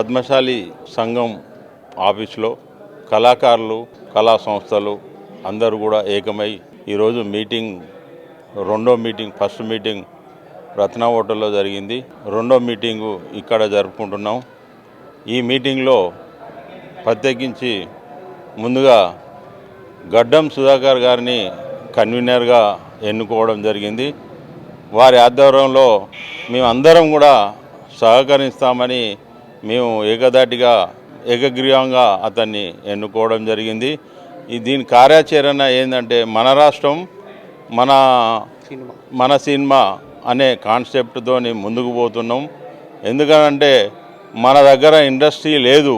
పద్మశాలి సంఘం ఆఫీస్లో కళాకారులు కళా సంస్థలు అందరూ కూడా ఏకమై ఈరోజు మీటింగ్ రెండో మీటింగ్ ఫస్ట్ మీటింగ్ రత్న హోటల్లో జరిగింది. రెండో మీటింగు ఇక్కడ జరుపుకుంటున్నాం. ఈ మీటింగ్లో ప్రత్యేకించి ముందుగా గడ్డం సుధాకర్ గారిని కన్వీనర్గా ఎన్నుకోవడం జరిగింది. వారి ఆధ్వర్యంలో మేమందరం కూడా సహకరిస్తామని మేము ఏకదాటిగా ఏకగ్రీవంగా అతన్ని ఎన్నుకోవడం జరిగింది. ఈ దీని కార్యాచరణ ఏంటంటే మన రాష్ట్రం మన మన సినిమా అనే కాన్సెప్ట్తో ముందుకు పోతున్నాం. ఎందుకనంటే మన దగ్గర ఇండస్ట్రీ లేదు.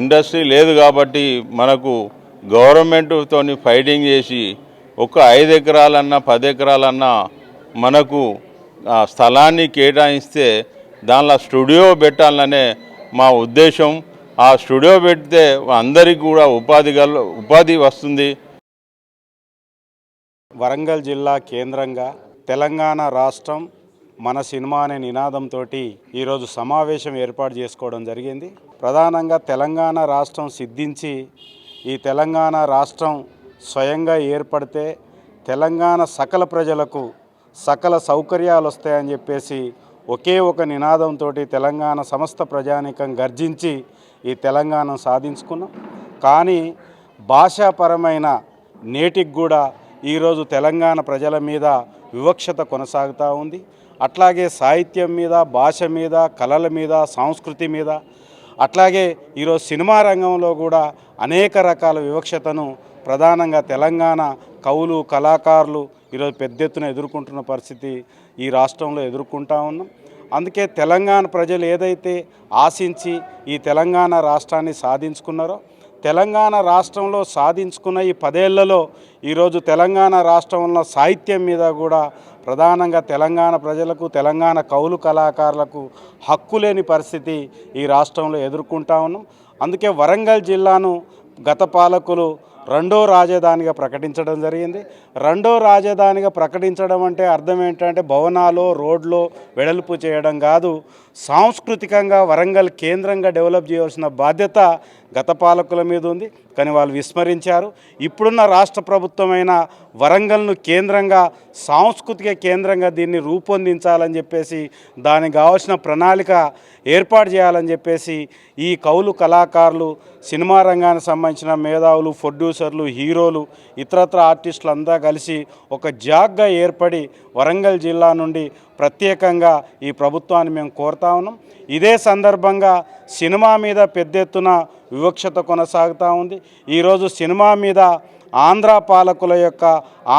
ఇండస్ట్రీ లేదు కాబట్టి మనకు గవర్నమెంట్తో ఫైటింగ్ చేసి ఒక ఐదు ఎకరాలన్నా పది ఎకరాలన్నా మనకు స్థలాన్ని కేటాయిస్తే దానిలో స్టూడియో పెట్టాలనే మా ఉద్దేశం. ఆ స్టూడియో పెడితే అందరికీ కూడా ఉపాధి గల ఉపాధి వస్తుంది. వరంగల్ జిల్లా కేంద్రంగా తెలంగాణ రాష్ట్రం మన సినిమా అనే నినాదంతో ఈరోజు సమావేశం ఏర్పాటు చేసుకోవడం జరిగింది. ప్రధానంగా తెలంగాణ రాష్ట్రం సిద్ధించి ఈ తెలంగాణ రాష్ట్రం స్వయంగా ఏర్పడితే తెలంగాణ సకల ప్రజలకు సకల సౌకర్యాలు వస్తాయని చెప్పేసి ఒకే ఒక నినాదంతో తెలంగాణ సమస్త ప్రజానికం గర్జించి ఈ తెలంగాణ సాధించుకున్నాం. కానీ భాషాపరమైన నేటికి కూడా ఈరోజు తెలంగాణ ప్రజల మీద వివక్షత కొనసాగుతూ ఉంది. అట్లాగే సాహిత్యం మీద భాష మీద కళల మీద సంస్కృతి మీద అట్లాగే ఈరోజు సినిమా రంగంలో కూడా అనేక రకాల వివక్షతను ప్రధానంగా తెలంగాణ కవులు కళాకారులు ఈరోజు పెద్ద ఎత్తున ఎదుర్కొంటున్న పరిస్థితి ఈ రాష్ట్రంలో ఎదుర్కొంటా ఉన్నాం. అందుకే తెలంగాణ ప్రజలు ఏదైతే ఆశించి ఈ తెలంగాణ రాష్ట్రాన్ని సాధించుకున్నారో తెలంగాణ రాష్ట్రంలో సాధించుకున్న ఈ పదేళ్ళలో ఈరోజు తెలంగాణ రాష్ట్రంలో సాహిత్యం మీద కూడా ప్రధానంగా తెలంగాణ ప్రజలకు తెలంగాణ కౌలు కళాకారులకు హక్కు లేని పరిస్థితి ఈ రాష్ట్రంలో ఎదుర్కొంటా ఉన్నాం. అందుకే వరంగల్ జిల్లాను గత పాలకులు రెండో రాజధానిగా ప్రకటించడం జరిగింది. రెండో రాజధానిగా ప్రకటించడం అంటే అర్థం ఏంటంటే భవనాలు రోడ్లు వెడల్పు చేయడం కాదు. సాంస్కృతికంగా వరంగల్ కేంద్రంగా డెవలప్ చేయవలసిన బాధ్యత గత పాలకుల మీద ఉంది. కానీ వాళ్ళు విస్మరించారు. ఇప్పుడున్న రాష్ట్ర ప్రభుత్వమైన వరంగల్ను కేంద్రంగా సాంస్కృతిక కేంద్రంగా దీన్ని రూపొందించాలని చెప్పేసి దానికి కావాల్సిన ప్రణాళిక ఏర్పాటు చేయాలని చెప్పేసి ఈ కౌలు కళాకారులు సినిమా రంగానికి సంబంధించిన మేధావులు ప్రొడ్యూసర్లు హీరోలు ఇతరత్ర ఆర్టిస్టులు అంతా కలిసి ఒక జాగ్గా ఏర్పడి వరంగల్ జిల్లా నుండి ప్రత్యేకంగా ఈ ప్రభుత్వాన్ని మేము కోరుతా ఉన్నాం. ఇదే సందర్భంగా సినిమా మీద పెద్ద ఎత్తున వివక్షత కొనసాగుతూ ఉంది. ఈరోజు సినిమా మీద ఆంధ్ర పాలకుల యొక్క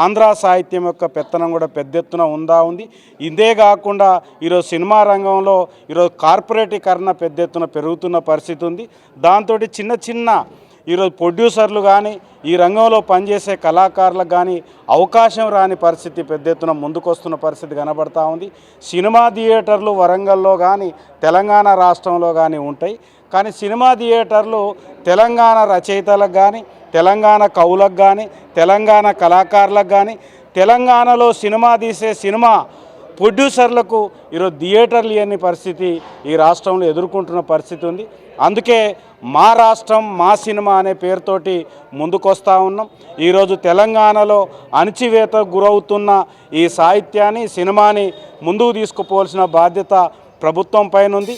ఆంధ్ర సాహిత్యం యొక్క పెత్తనం కూడా పెద్ద ఎత్తున ఉందా ఉంది. ఇదే కాకుండా ఈరోజు సినిమా రంగంలో ఈరోజు కార్పొరేటీకరణ పెద్ద ఎత్తున పెరుగుతున్న పరిస్థితి ఉంది. దాంతో చిన్న చిన్న ఈరోజు ప్రొడ్యూసర్లు కానీ ఈ రంగంలో పనిచేసే కళాకారులకు కానీ అవకాశం రాని పరిస్థితి పెద్ద ఎత్తున ముందుకొస్తున్న పరిస్థితి కనబడతా ఉంది. సినిమా థియేటర్లు వరంగల్లో కానీ తెలంగాణ రాష్ట్రంలో కానీ ఉంటాయి. కానీ సినిమా థియేటర్లు తెలంగాణ రచయితలకు కానీ తెలంగాణ కవులకు కానీ తెలంగాణ కళాకారులకు కానీ తెలంగాణలో సినిమా తీసే సినిమా ప్రొడ్యూసర్లకు ఈరోజు థియేటర్లు లేని పరిస్థితి ఈ రాష్ట్రంలో ఎదుర్కొంటున్న పరిస్థితి ఉంది. అందుకే మా రాష్ట్రం మా సినిమా అనే పేరుతోటి ముందుకొస్తా ఉన్నాం. ఈరోజు తెలంగాణలో అణచివేత గురవుతున్న ఈ సాహిత్యాన్ని సినిమాని ముందుకు తీసుకుపోవాల్సిన బాధ్యత ప్రభుత్వం పైన ఉంది